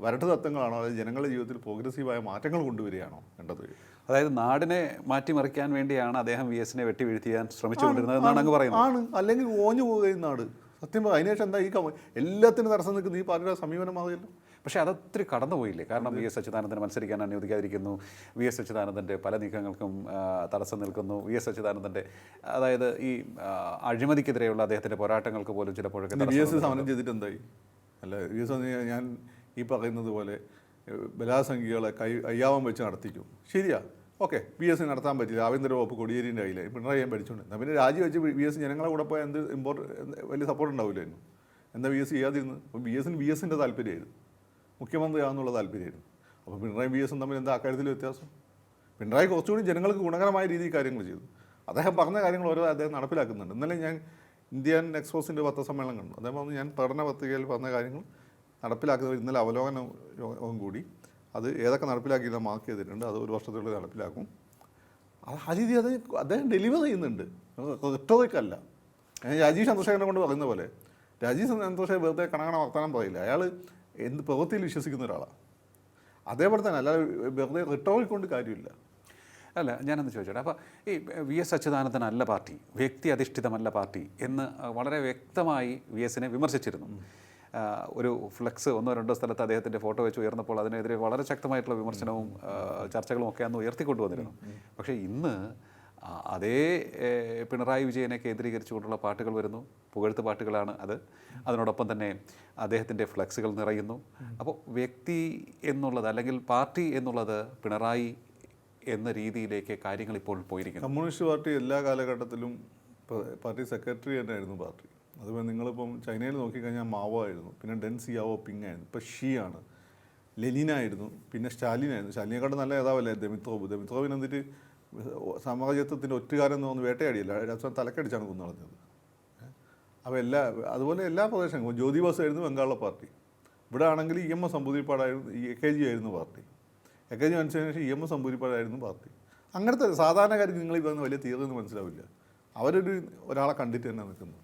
വരട്ട് തത്വങ്ങളാണോ? അതായത് ജനങ്ങളുടെ ജീവിതത്തിൽ പ്രോഗ്രസീവായ മാറ്റങ്ങൾ കൊണ്ടുവരികയാണോ വേണ്ടത്? അതായത് നാടിനെ മാറ്റിമറിക്കാൻ വേണ്ടിയാണ് അദ്ദേഹം വി എസിനെ വെട്ടി വീഴ്ത്തിയാൻ ശ്രമിച്ചുകൊണ്ടിരുന്നത് എന്നാണ് അങ്ങ് പറയുന്നത്. ആണ് അല്ലെങ്കിൽ ഓഞ്ഞു പോവുകയും നാട്. സത്യം അതിനുശേഷം എന്താ ഈ എല്ലാത്തിനും തടസ്സം നിൽക്കുന്ന ഈ പാർട്ടിയുടെ സമീപനമാകുമല്ലോ പക്ഷേ അതൊത്തിരി കടന്നുപോയില്ലേ കാരണം വി എസ് അച്യുതാനന്ദന് മത്സരിക്കാൻ അനുവദിക്കാതിരിക്കുന്നു. വി എസ് അച്യുതാനന്ദന്റെ പല നീക്കങ്ങൾക്കും തടസ്സം നിൽക്കുന്നു. വി എസ് അച്യുതാനന്ദന്റെ അതായത് ഈ അഴിമതിക്കെതിരെയുള്ള അദ്ദേഹത്തിന്റെ പോരാട്ടങ്ങൾക്ക് പോലും ചിലപ്പോഴൊക്കെ വി എസ് സമരം ചെയ്തിട്ട് എന്തായി? അല്ല വി എസ് ഞാൻ ഈ പറയുന്നത് പോലെ ബലാസംഖ്യകളെ കൈ അയ്യാവം വെച്ച് നടത്തിക്കും. ശരിയാ. ഓക്കെ ബി എസ് നടത്താൻ പറ്റില്ല. ആഭ്യന്തര വകുപ്പ് കൊടിയേരിന്റെ കയ്യിൽ പിണറായി പഠിച്ചുകൊണ്ട് എന്നാൽ പിന്നെ രാജി വെച്ച് ബി എസ് ജനങ്ങളെ കൂടെ പോയാൽ എന്ത് ഇമ്പോർട്ട് വലിയ സപ്പോർട്ട് ഉണ്ടാവില്ലായിരുന്നു എന്താ ബി എസ് ചെയ്യാതിരുന്നു അപ്പോൾ ബി എസിന് ബി എസിന്റെ താല്പര്യമായിരുന്നു. മുഖ്യമന്ത്രിയാണെന്നുള്ള താല്പര്യമായിരുന്നു. അപ്പോൾ പിണറായി ബി എസും തമ്മിൽ എന്താ അക്കാര്യത്തിൽ വ്യത്യാസം? പിണറായി കുറച്ചുകൂടി ജനങ്ങൾക്ക് ഗുണകരമായ രീതിയിൽ കാര്യങ്ങൾ ചെയ്തു. അദ്ദേഹം പറഞ്ഞ കാര്യങ്ങൾ ഓരോ അദ്ദേഹം നടപ്പിലാക്കുന്നുണ്ട്. ഇന്നലെ ഞാൻ ഇന്ത്യൻ എക്സ്പോസിന്റെ പത്രസമ്മേളനം കണ്ടു. അദ്ദേഹം പറഞ്ഞു ഞാൻ പഠന പത്രികയിൽ പറഞ്ഞ കാര്യങ്ങൾ നടപ്പിലാക്കുന്നത് ഇന്നലെ അവലോകന യോഗം കൂടി. അത് ഏതൊക്കെ നടപ്പിലാക്കി മാർക്ക് ചെയ്തിട്ടുണ്ട്. അത് ഒരു വർഷത്തിനുള്ളിൽ നടപ്പിലാക്കും. ആ രീതി അത് അദ്ദേഹം ഡെലിവർ ചെയ്യുന്നുണ്ട്. റിട്ടോറിക് അല്ല ഞാൻ രാജീവ് ചന്ദ്രശേഖരനെ കൊണ്ട് പറയുന്ന പോലെ രാജീവ് ചന്ദ്രശേഖരൻ വെറുതെ കണക്കണ വർത്താനം പറയില്ല. അയാൾ എന്ത് പ്രവൃത്തിയിൽ വിശ്വസിക്കുന്ന ഒരാളാണ്. അതേപോലെ തന്നെ അല്ലാതെ വെറുതെ റിട്ടോറിക് കൊണ്ട് കാര്യമില്ല. അല്ല ഞാനൊന്ന് ചോദിച്ചോട്ടെ. അപ്പോൾ ഈ വി എസ് അച്യുതാനന്ദനല്ല പാർട്ടി വ്യക്തി അധിഷ്ഠിതമല്ല പാർട്ടി എന്ന് വളരെ വ്യക്തമായി വി എസിനെ വിമർശിച്ചിരുന്നു. ഒരു ഫ്ലെക്സ് ഒന്നോ രണ്ടോ സ്ഥലത്ത് അദ്ദേഹത്തിന്റെ ഫോട്ടോ വെച്ച് ഉയർന്നപ്പോൾ അതിനെതിരെ വളരെ ശക്തമായിട്ടുള്ള വിമർശനവും ചർച്ചകളും ഒക്കെ അന്ന് ഉയർത്തിക്കൊണ്ടുവന്നിരുന്നു. പക്ഷേ ഇന്ന് അതേ പിണറായി വിജയനെ കേന്ദ്രീകരിച്ചുകൊണ്ടുള്ള പാട്ടുകൾ വരുന്നു. പുകഴ്ത്ത് പാട്ടുകളാണ് അത്. അതിനോടൊപ്പം തന്നെ അദ്ദേഹത്തിന്റെ ഫ്ലെക്സുകൾ നിറയുന്നു. അപ്പോൾ വ്യക്തി എന്നുള്ളത് അല്ലെങ്കിൽ പാർട്ടി എന്നുള്ളത് പിണറായി എന്ന രീതിയിലേക്ക് കാര്യങ്ങൾ ഇപ്പോൾ പോയിരിക്കുന്നു. കമ്മ്യൂണിസ്റ്റ് പാർട്ടി എല്ലാ കാലഘട്ടത്തിലും പാർട്ടി സെക്രട്ടറി തന്നെയായിരുന്നു പാർട്ടി. അതുപോലെ നിങ്ങളിപ്പം ചൈനയിൽ നോക്കിക്കഴിഞ്ഞാൽ മാവോ ആയിരുന്നു പിന്നെ ഡെൻ സിയാവോ പിങ് ആയിരുന്നു ഇപ്പം ഷീ ആണ് ലെനിനായിരുന്നു പിന്നെ സ്റ്റാലിനായിരുന്നു. സ്റ്റാലിനെക്കാട്ടും നല്ല നേതാവല്ലേ ദമിത്രോബ് ദമിത്രോബിന് എന്നിട്ട് സമാജത്വത്തിന്റെ ഒറ്റുകാരൻ എന്ന് തോന്നുന്നു വേട്ടയാടിയില്ല? രാജസ്ഥാൻ തലക്കടിച്ചാണ് കുന്നു കളഞ്ഞത് അപ്പോൾ എല്ലാ അതുപോലെ എല്ലാ പ്രദേശങ്ങളും ജ്യോതി ബോസ് ആയിരുന്നു ബംഗാളിലെ പാർട്ടി. ഇവിടെ ആണെങ്കിൽ ഇ എം എസ് സമ്പൂതിരിപ്പാടായിരുന്നു എ കെ ജി ആയിരുന്നു പാർട്ടി. എ കെ ജി മനസ്സിന് ശേഷം ഇ എം എസ് സമ്പൂതിരിപ്പാടായിരുന്നു പാർട്ടി. അങ്ങനത്തെ സാധാരണക്കാർക്ക് നിങ്ങൾ ഇതൊന്നും വലിയ തീർന്നു മനസ്സിലാവില്ല. അവരൊരു ഒരാളെ കണ്ടിട്ട് തന്നെ നിൽക്കുന്നു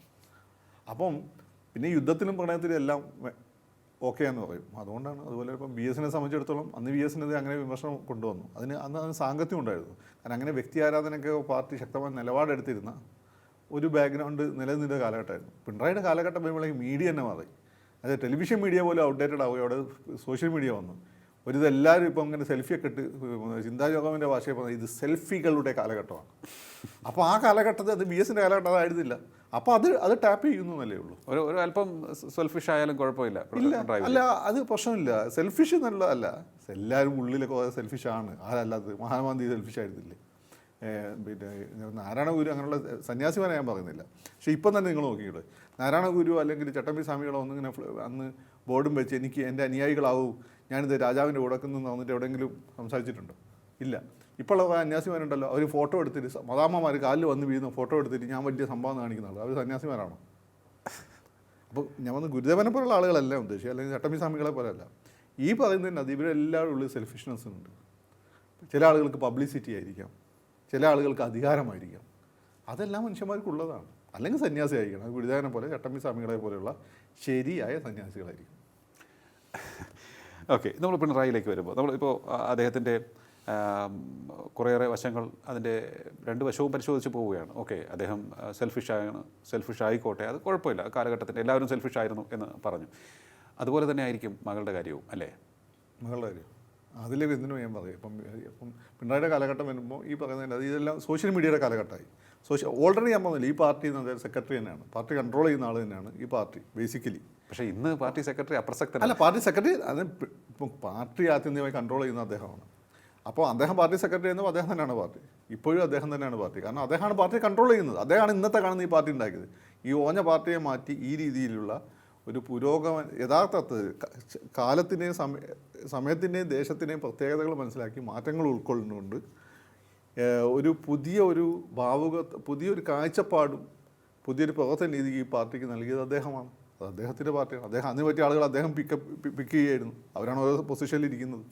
അപ്പം പിന്നെ യുദ്ധത്തിലും പ്രണയത്തിലും എല്ലാം ഓക്കെ എന്ന് പറയും. അതുകൊണ്ടാണ് അതുപോലെ ഇപ്പം ബി എസിനെ സംബന്ധിച്ചിടത്തോളം അന്ന് ബി എസിനെതിരെ അങ്ങനെ വിമർശനം കൊണ്ടുവന്നു. അതിന് അന്ന് അതിന് സാങ്കത്യം ഉണ്ടായിരുന്നു. കാരണം അങ്ങനെ വ്യക്തി ആരാധനയൊക്കെ പാർട്ടി ശക്തമായ നിലപാടെടുത്തിരുന്ന ഒരു ബാക്ക്ഗ്രൗണ്ട് നിലനിന്ന കാലഘട്ടമായിരുന്നു. പിണറായിയുടെ കാലഘട്ടം വരുമ്പോഴേക്കും മീഡിയ തന്നെ മാറി. അതായത് ടെലിവിഷൻ മീഡിയ പോലും ഔട്ട്ഡേറ്റഡ് ആവുകയും അവിടെ സോഷ്യൽ മീഡിയ വന്നു. ഒരു ഇതെല്ലാവരും ഇപ്പം ഇങ്ങനെ സെൽഫിയൊക്കെ ഇട്ട് ചിന്താ യോഗമിന്റെ ഭാഷയിൽ പറഞ്ഞാൽ ഇത് സെൽഫികളുടെ കാലഘട്ടമാണ്. അപ്പോൾ ആ കാലഘട്ടത്തിൽ അത് ബി എസിന്റെ കാലഘട്ടം അതായിരുന്നില്ല. അപ്പോൾ അത് അത് ടാപ്പ് ചെയ്യുന്നു എന്നല്ലേ ഉള്ളൂ. ഒരു ഒരു അല്പം സെൽഫിഷ് ആയാലും കുഴപ്പമില്ല. ഇല്ല അല്ല അത് പ്രശ്നമില്ല. സെൽഫിഷ് എന്നുള്ളതല്ല എല്ലാവരും ഉള്ളിലൊക്കെ സെൽഫിഷ് ആണ്. ആരല്ലാത്തത്? മഹാത്മാഗാന്ധി സെൽഫിഷ് ആയിരുന്നില്ലേ? പിന്നെ നാരായണ ഗുരു അങ്ങനെയുള്ള സന്യാസിമാരെ ഞാൻ പറയുന്നില്ല പക്ഷേ ഇപ്പം തന്നെ നിങ്ങൾ നോക്കിയിട്ട് നാരായണ ഗുരു അല്ലെങ്കിൽ ചട്ടമ്പി സ്വാമികളോ ഒന്നിങ്ങനെ അന്ന് ബോർഡും വെച്ച് എനിക്ക് എന്റെ അനുയായികളാവും. ഞാനിത് രാജാവിന്റെ ഉടക്കുന്നു വന്നിട്ട് എവിടെയെങ്കിലും സംസാരിച്ചിട്ടുണ്ടോ? ഇല്ല. ഇപ്പോൾ സന്യാസിമാരുണ്ടല്ലോ അവർ ഫോട്ടോ എടുത്തിട്ട് മതാമ്മമാർ കാലിൽ വന്ന് വീഴുന്ന ഫോട്ടോ എടുത്തിട്ട് ഞാൻ വലിയ സംഭവം കാണിക്കുന്നുള്ളൂ. അവർ സന്യാസിമാരാണോ? അപ്പോൾ ഞാൻ വന്ന് ഗുരുദേവനെ പോലുള്ള ആളുകളല്ല ഉദ്ദേശിച്ചു അല്ലെങ്കിൽ ചട്ടമ്പി സ്വാമികളെ പോലെയല്ല. ഈ പറയുന്നതിന് അത് ഇവരെല്ലാവരും ഉള്ളിൽ സെൽഫിഷ്നെസ് ഉണ്ട്. ചില ആളുകൾക്ക് പബ്ലിസിറ്റി ആയിരിക്കാം. ചില ആളുകൾക്ക് അധികാരമായിരിക്കാം. അതെല്ലാം മനുഷ്യന്മാർക്കുള്ളതാണ്. അല്ലെങ്കിൽ സന്യാസി ആയിരിക്കണം ഗുരുദേവനെ പോലെ ചട്ടമ്പി സ്വാമികളെ പോലെയുള്ള ശരിയായ സന്യാസികളായിരിക്കും ഓക്കെ നമ്മൾ പിണറായിലേക്ക് വരുമ്പോൾ നമ്മളിപ്പോൾ അദ്ദേഹത്തിന്റെ കുറേയേറെ വശങ്ങൾ അതിന്റെ രണ്ട് വശവും പരിശോധിച്ച് പോവുകയാണ്. ഓക്കെ അദ്ദേഹം സെൽഫിഷാണ് സെൽഫിഷ് ആയിക്കോട്ടെ അത് കുഴപ്പമില്ല കാലഘട്ടത്തിന്റെ എല്ലാവരും സെൽഫിഷ് ആയിരുന്നു എന്ന് പറഞ്ഞു. അതുപോലെ തന്നെ ആയിരിക്കും മകളുടെ കാര്യവും അല്ലേ? മകളുടെ കാര്യം. അതിലെ ഇതിനും ഞാൻ പറയും. ഇപ്പം ഇപ്പം പിണറായിയുടെ കാലഘട്ടം വരുമ്പോൾ ഈ പറയുന്നതിന്റെ അത് ഇതെല്ലാം സോഷ്യൽ മീഡിയയുടെ കാലഘട്ടമായി. സോഷ്യൽ ഓൾറെഡി ഞാൻ പറഞ്ഞില്ല ഈ പാർട്ടി അദ്ദേഹം സെക്രട്ടറി തന്നെയാണ്. പാർട്ടി കൺട്രോൾ ചെയ്യുന്ന ആൾ തന്നെയാണ് ഈ പാർട്ടി ബേസിക്കലി പക്ഷേ ഇന്ന് പാർട്ടി സെക്രട്ടറി അപ്രസക്തനല്ല. അല്ല പാർട്ടി സെക്രട്ടറി അത് ഇപ്പം പാർട്ടി ആത്യന്തികമായി കൺട്രോൾ ചെയ്യുന്ന അദ്ദേഹമാണ്. അപ്പോൾ അദ്ദേഹം പാർട്ടി സെക്രട്ടറി എന്നും അദ്ദേഹം തന്നെയാണ് പാർട്ടി. ഇപ്പോഴും അദ്ദേഹം തന്നെയാണ് പാർട്ടി. കാരണം അദ്ദേഹമാണ് പാർട്ടി കൺട്രോൾ ചെയ്യുന്നത്. അദ്ദേഹമാണ് ഇന്നത്തെ കാണുന്ന ഈ പാർട്ടി ഉണ്ടാക്കിയത്. ഈ ഓഞ്ഞ പാർട്ടിയെ മാറ്റി ഈ രീതിയിലുള്ള ഒരു പുരോഗമ യഥാർത്ഥത്തിൽ കാലത്തിന്റെയും സമയ സമയത്തിന്റെയും ദേശത്തിന്റെയും പ്രത്യേകതകൾ മനസ്സിലാക്കി മാറ്റങ്ങൾ ഉൾക്കൊള്ളുന്നുകൊണ്ട് ഒരു പുതിയ ഒരു ഭാവുക പുതിയൊരു കാഴ്ചപ്പാടും പുതിയൊരു പ്രവർത്തന രീതി ഈ പാർട്ടിക്ക് നൽകിയത് അദ്ദേഹമാണ്. അത് അദ്ദേഹത്തിന്റെ പാർട്ടിയാണ്. അദ്ദേഹം അതിന് പറ്റിയ ആളുകൾ അദ്ദേഹം പിക്കപ്പ് പിക്ക് ചെയ്യുകയായിരുന്നു അവരാണ് ഓരോ പൊസിഷനിൽ ഇരിക്കുന്നത്.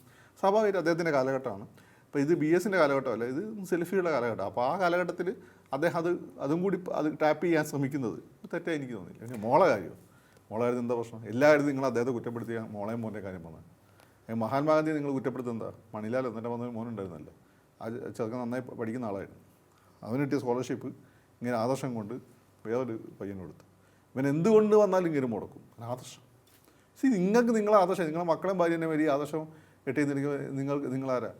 സ്വാഭാവികമായിട്ട് അദ്ദേഹത്തിന്റെ കാലഘട്ടമാണ്. അപ്പോൾ ഇത് ബി എസിന്റെ കാലഘട്ടമല്ല? ഇത് സെൽഫിയുടെ കാലഘട്ടം. അപ്പോൾ ആ കാലഘട്ടത്തിൽ അദ്ദേഹം അത് അതും കൂടി അത് ടാപ്പ് ചെയ്യാൻ ശ്രമിക്കുന്നത് തെറ്റായി എനിക്ക് തോന്നിയില്ല. പിന്നെ മോളെ കാര്യം. മോളെ കാര്യം എന്താ പ്രശ്നം? എല്ലാവരും നിങ്ങൾ അദ്ദേഹത്തെ കുറ്റപ്പെടുത്തിയ മോളെയും മോന്റെ കാര്യം പറഞ്ഞത് മഹാത്മാഗാന്ധി നിങ്ങൾ കുറ്റപ്പെടുത്തുന്നത് മണിലാൽ എന്നിട്ട് വന്ന മോനുണ്ടായിരുന്നല്ലോ ആ ചെറുക്കൻ നന്നായി പഠിക്കുന്ന ആളായിരുന്നു. അവന് കിട്ടിയ സ്കോളർഷിപ്പ് ഇങ്ങനെ ആദർശം കൊണ്ട് വേറൊരു പയ്യനെ കൊടുത്തു. ഇവൻ എന്തുകൊണ്ട് വന്നാലും ഇങ്ങനെ മുടക്കും? ആദർശം സി നിങ്ങൾക്ക് നിങ്ങളെ ആദർശം നിങ്ങളെ മക്കളെയും ഭാര്യനെ വരി ആദർശം കിട്ടിയത് നിങ്ങൾ നിങ്ങളാരാ?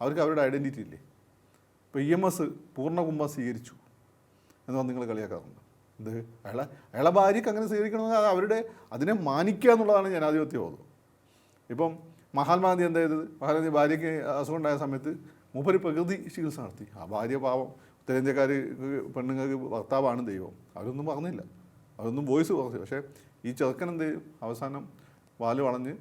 അവർക്ക് അവരുടെ ഐഡന്റിറ്റി ഇല്ലേ? ഇപ്പോൾ ഇ എം എസ് പൂർണ കുംഭം സ്വീകരിച്ചു. എന്ന് പറഞ്ഞ് നിങ്ങൾ കളിയാക്കാറുണ്ട്. ഇത് അയാളെ അയാളെ ഭാര്യയ്ക്ക് അങ്ങനെ സ്വീകരിക്കണമെങ്കിൽ അത് അവരുടെ അതിനെ മാനിക്കുക എന്നുള്ളതാണ് ജനാധിപത്യ ബോധം. ഇപ്പം മഹാത്മാഗാന്ധി എന്താ ചെയ്തത്? മഹാത്മാഗാന്ധി ഭാര്യയ്ക്ക് അസുഖം ഉണ്ടായ സമയത്ത് മൂപ്പര് പ്രകൃതി ചികിത്സ നടത്തി. ആ ഭാര്യ പാവം ഉത്തരേന്ത്യക്കാർ പെണ്ണുങ്ങൾക്ക് ഭർത്താവാണ് ദൈവം. അവരൊന്നും പറഞ്ഞില്ല. അവരൊന്നും വോയിസ് പറഞ്ഞു പക്ഷേ ഈ ചെറുക്കൻ എന്ത് അവസാനം വാൽ വളഞ്ഞ്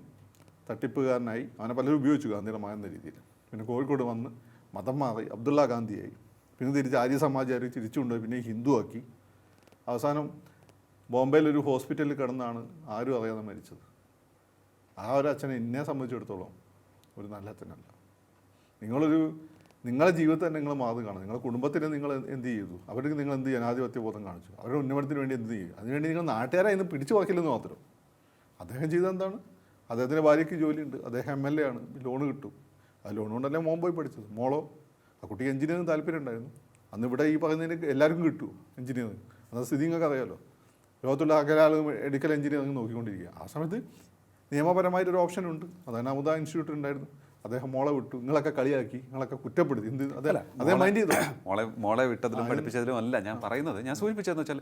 തട്ടിപ്പുകാരനായി അവനെ പലരും ഉപയോഗിച്ചു ഗാന്ധിയുടെ മകൻ എന്ന രീതിയിൽ. പിന്നെ കോഴിക്കോട് വന്ന് മതം മാറി അബ്ദുള്ള ഗാന്ധിയായി. പിന്നെ തിരിച്ച് ആര്യ സമാജാരി തിരിച്ചു പിന്നെ ഹിന്ദു ആക്കി. അവസാനം ബോംബെയിൽ ഒരു ഹോസ്പിറ്റലിൽ കിടന്നാണ് ആരും അറിയാതെ മരിച്ചത്. ആ ഒരു അച്ഛനെ എന്നെ സംബന്ധിച്ചിടത്തോളം ഒരു നല്ല അച്ഛനല്ല. നിങ്ങളൊരു നിങ്ങളുടെ ജീവിതത്തിൽ തന്നെ നിങ്ങൾ മാതൃക കാണും നിങ്ങളുടെ കുടുംബത്തിന് നിങ്ങൾ എന്ത് ചെയ്തു? അവർക്ക് നിങ്ങൾ എന്ത് ജനാധിപത്യ ബോധം കാണിച്ചു? അവരുടെ ഉന്നമനത്തിന് വേണ്ടി എന്ത് ചെയ്യും? അതിനുവേണ്ടി നിങ്ങൾ നാട്ടുകാരെ ഇന്ന് പിടിച്ചു വയ്ക്കില്ലെന്ന് മാത്രം. അദ്ദേഹം ചെയ്തത് എന്താണ്? അദ്ദേഹത്തിന്റെ ഭാര്യയ്ക്ക് ജോലിയുണ്ട്. അദ്ദേഹം എം എൽ എ ആണ്. ലോൺ കിട്ടും. ആ ലോൺ കൊണ്ടല്ലേ മോൻ പോയി പഠിച്ചത്? മോളോ? ആ കുട്ടി എഞ്ചിനീയറിംഗ് താല്പര്യം ഉണ്ടായിരുന്നു അന്ന് ഇവിടെ ഈ പറയുന്നതിന് എല്ലാവർക്കും കിട്ടും എഞ്ചിനീയറിംഗ് അന്ന സ്ഥിതി നിങ്ങൾക്ക് അറിയാമല്ലോ ലോകത്തുള്ള അകലെ ആളുകൾ മെഡിക്കൽ എഞ്ചിനീയറിംഗ് നോക്കിക്കൊണ്ടിരിക്കുക. ആ സമയത്ത് നിയമപരമായിട്ടൊരു ഓപ്ഷൻ ഉണ്ട്. അതാണ് അമുദ ഇൻസ്റ്റിറ്റ്യൂട്ട് ഉണ്ടായിരുന്നു. അദ്ദേഹം മോളെ വിട്ടു. നിങ്ങളൊക്കെ കളിയാക്കി. നിങ്ങളൊക്കെ കുറ്റപ്പെടുത്തി. എന്ത്? അതല്ല അതേ മൈൻഡ് ചെയ്തു? മോളെ മോളെ വിട്ടതിലും പഠിപ്പിച്ചതിലും അല്ല ഞാൻ പറയുന്നത്. ഞാൻ സൂചിപ്പിച്ചതെന്ന് വെച്ചാൽ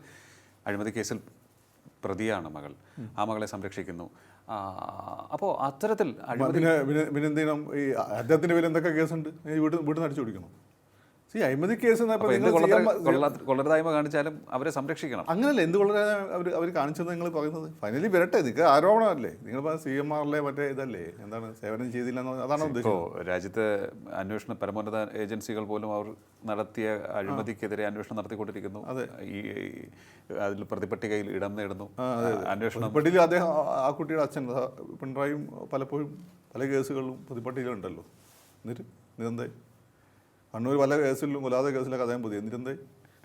അഴിമതി കേസിൽ പ്രതിയാണ് മകൾ. ആ മകളെ സംരക്ഷിക്കുന്നു. അപ്പോൾ അത്തരത്തിൽ അഴിമതി പിന്നെ പിന്നെ ഈ അദ്ദേഹത്തിന്റെ പേര് എന്തൊക്കെ കേസുണ്ട്? വീട്ടിൽ വീട്ടിൽ നിന്ന് അടിച്ചു പിടിക്കണം സി അഴിമതി കേസ് കൊള്ളരുതായ്മ കാണിച്ചാലും അവരെ സംരക്ഷിക്കണം. അങ്ങനല്ലേ എന്ത് കൊള്ളരുതായ്മ അവർ അവർ കാണിച്ചത് നിങ്ങൾ പറയുന്നത്? ഫൈനലി വരട്ടെ നിങ്ങൾക്ക് ആരോപണമല്ലേ? നിങ്ങൾ സി എം ആറിലെ മറ്റേ ഇതല്ലേ? എന്താണ് സേവനം ചെയ്തില്ലെന്ന് അതാണ് ഇപ്പോൾ രാജ്യത്തെ അന്വേഷണ പരമോന്നത ഏജൻസികൾ പോലും അവർ നടത്തിയ അഴിമതിക്കെതിരെ അന്വേഷണം നടത്തിക്കൊണ്ടിരിക്കുന്നു. ഈ ഈ അതിൽ പ്രതിപട്ടികയിൽ ഇടം നേടുന്നു. അന്വേഷണം പ്രതിപ്പട്ടിയിൽ അദ്ദേഹം ആ- കുട്ടിയുടെ അച്ഛൻ പിണറായും പിണറായിയും പലപ്പോഴും പല കേസുകളിലും പ്രതിപട്ടികളുണ്ടല്ലോ എന്നിട്ട് ഇതെന്തായി കണ്ണൂർ പല കേസിലും കൊലാത കേസിലൊക്കെ അദ്ദേഹം പുതിയ എന്നിട്ടെന്തേ?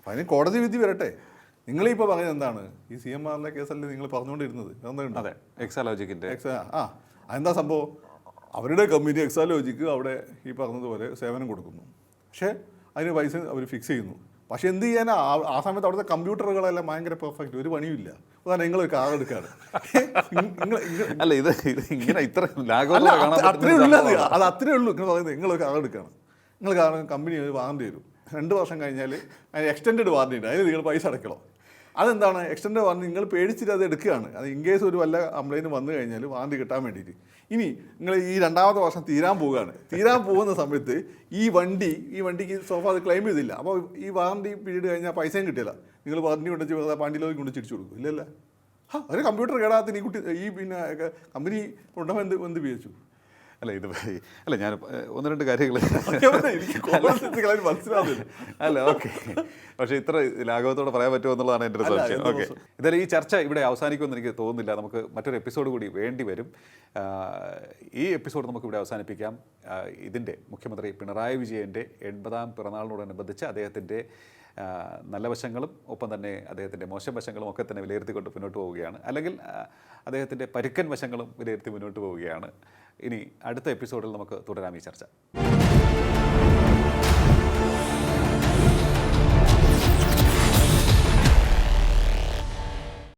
അതിന് കോടതി വിധി വരട്ടെ. നിങ്ങളിപ്പോൾ പറയുന്നത് എന്താണ്? ഈ സി എം ആറിലെ കേസല്ലേ നിങ്ങൾ പറഞ്ഞുകൊണ്ടിരുന്നത്. എന്താ അതെ എക്സാലോജിക്കിന്റെ. എക്സാ ആ അതെന്താ സംഭവം? അവരുടെ കമ്പനി എക്സാലോജിക്ക് അവിടെ ഈ പറഞ്ഞതുപോലെ സേവനം കൊടുക്കുന്നു. പക്ഷേ അതിന് പൈസ അവർ ഫിക്സ് ചെയ്യുന്നു. പക്ഷേ എന്ത് ചെയ്യാനാ? ആ- സമയത്ത് അവിടുത്തെ കമ്പ്യൂട്ടറുകളെല്ലാം ഭയങ്കര പെർഫെക്റ്റ്. ഒരു പണിയുമില്ല. അതാണ് നിങ്ങൾ ഒരു കാർ എടുക്കാണ് അല്ല ഇത് ഇങ്ങനെ ഇത്ര അത് അത്രേ പറ്റുന്ന ഉള്ളൂ അത്. സംഭവമാണ്. അത്രേ ഉള്ളൂ നിങ്ങൾ പറയുന്നത്. നിങ്ങൾ കാർ എടുക്കണം. നിങ്ങൾ കാരണം കമ്പനി ഒരു വാറണ്ടി തരും രണ്ട് വർഷം കഴിഞ്ഞാൽ അതിന് എക്സ്റ്റെൻഡ് വാറണ്ടി ഉണ്ട്. അതിന് നിങ്ങൾ പൈസ അടയ്ക്കണം. അതെന്താണ്? എക്സ്റ്റൻഡ് വാറണ്ടി നിങ്ങൾ പേടിച്ചിട്ട് അത് എടുക്കുകയാണ്. അത് ഇൻ കേസ് ഒരു വല്ല കംപ്ലൈന്റ് വന്നു കഴിഞ്ഞാൽ വാറണ്ടി കിട്ടാൻ വേണ്ടിയിട്ട്. ഇനി നിങ്ങൾ ഈ രണ്ടാമത്തെ വർഷം തീരാൻ പോവുകയാണ്. തീരാൻ പോകുന്ന സമയത്ത് ഈ വണ്ടി ഈ വണ്ടിക്ക് സോഫ അത് ക്ലെയിം ചെയ്തില്ല. അപ്പോൾ ഈ വാറണ്ടി പീരീഡ് കഴിഞ്ഞാൽ പൈസയും കിട്ടില്ല. നിങ്ങൾ വാറണ്ടി കൊണ്ടുവച്ച് പാണ്ടിയിലേക്ക് കൊണ്ട് തിരിച്ചു കൊടുക്കും. ഇല്ലല്ല. ഒരു കമ്പ്യൂട്ടർ കേടാത്തിന് ഈ കുട്ടി ഈ പിന്നെ കമ്പനി ഉടമ എന്ത് എന്ത് അല്ല ഇത് അല്ല ഞാൻ ഒന്ന് രണ്ട് കാര്യങ്ങൾ അല്ല. ഓക്കെ. പക്ഷേ ഇത്ര ലാഘവത്തോടെ പറയാൻ പറ്റുമോ എന്നുള്ളതാണ് എന്റെ ഒരു സംശയം. ഓക്കെ. ഇതായാലും ഈ ചർച്ച ഇവിടെ അവസാനിക്കുമെന്ന് എനിക്ക് തോന്നുന്നില്ല. നമുക്ക് മറ്റൊരു എപ്പിസോഡ് കൂടി വേണ്ടി വരും. ഈ എപ്പിസോഡ് നമുക്ക് ഇവിടെ അവസാനിപ്പിക്കാം. ഇതിന്റെ മുഖ്യമന്ത്രി പിണറായി വിജയന്റെ എൺപതാം പിറന്നാളിനോടനുബന്ധിച്ച് അദ്ദേഹത്തിന്റെ നല്ല വശങ്ങളും ഒപ്പം തന്നെ അദ്ദേഹത്തിന്റെ മോശം വശങ്ങളും ഒക്കെ തന്നെ വിലയിരുത്തിക്കൊണ്ട് മുന്നോട്ട് പോവുകയാണ്. അല്ലെങ്കിൽ അദ്ദേഹത്തിന്റെ പരുക്കൻ വശങ്ങളും വിലയിരുത്തി മുന്നോട്ട് പോവുകയാണ്. ഇനി അടുത്ത എപ്പിസോഡിൽ നമുക്ക് തുടരാം ഈ ചർച്ച.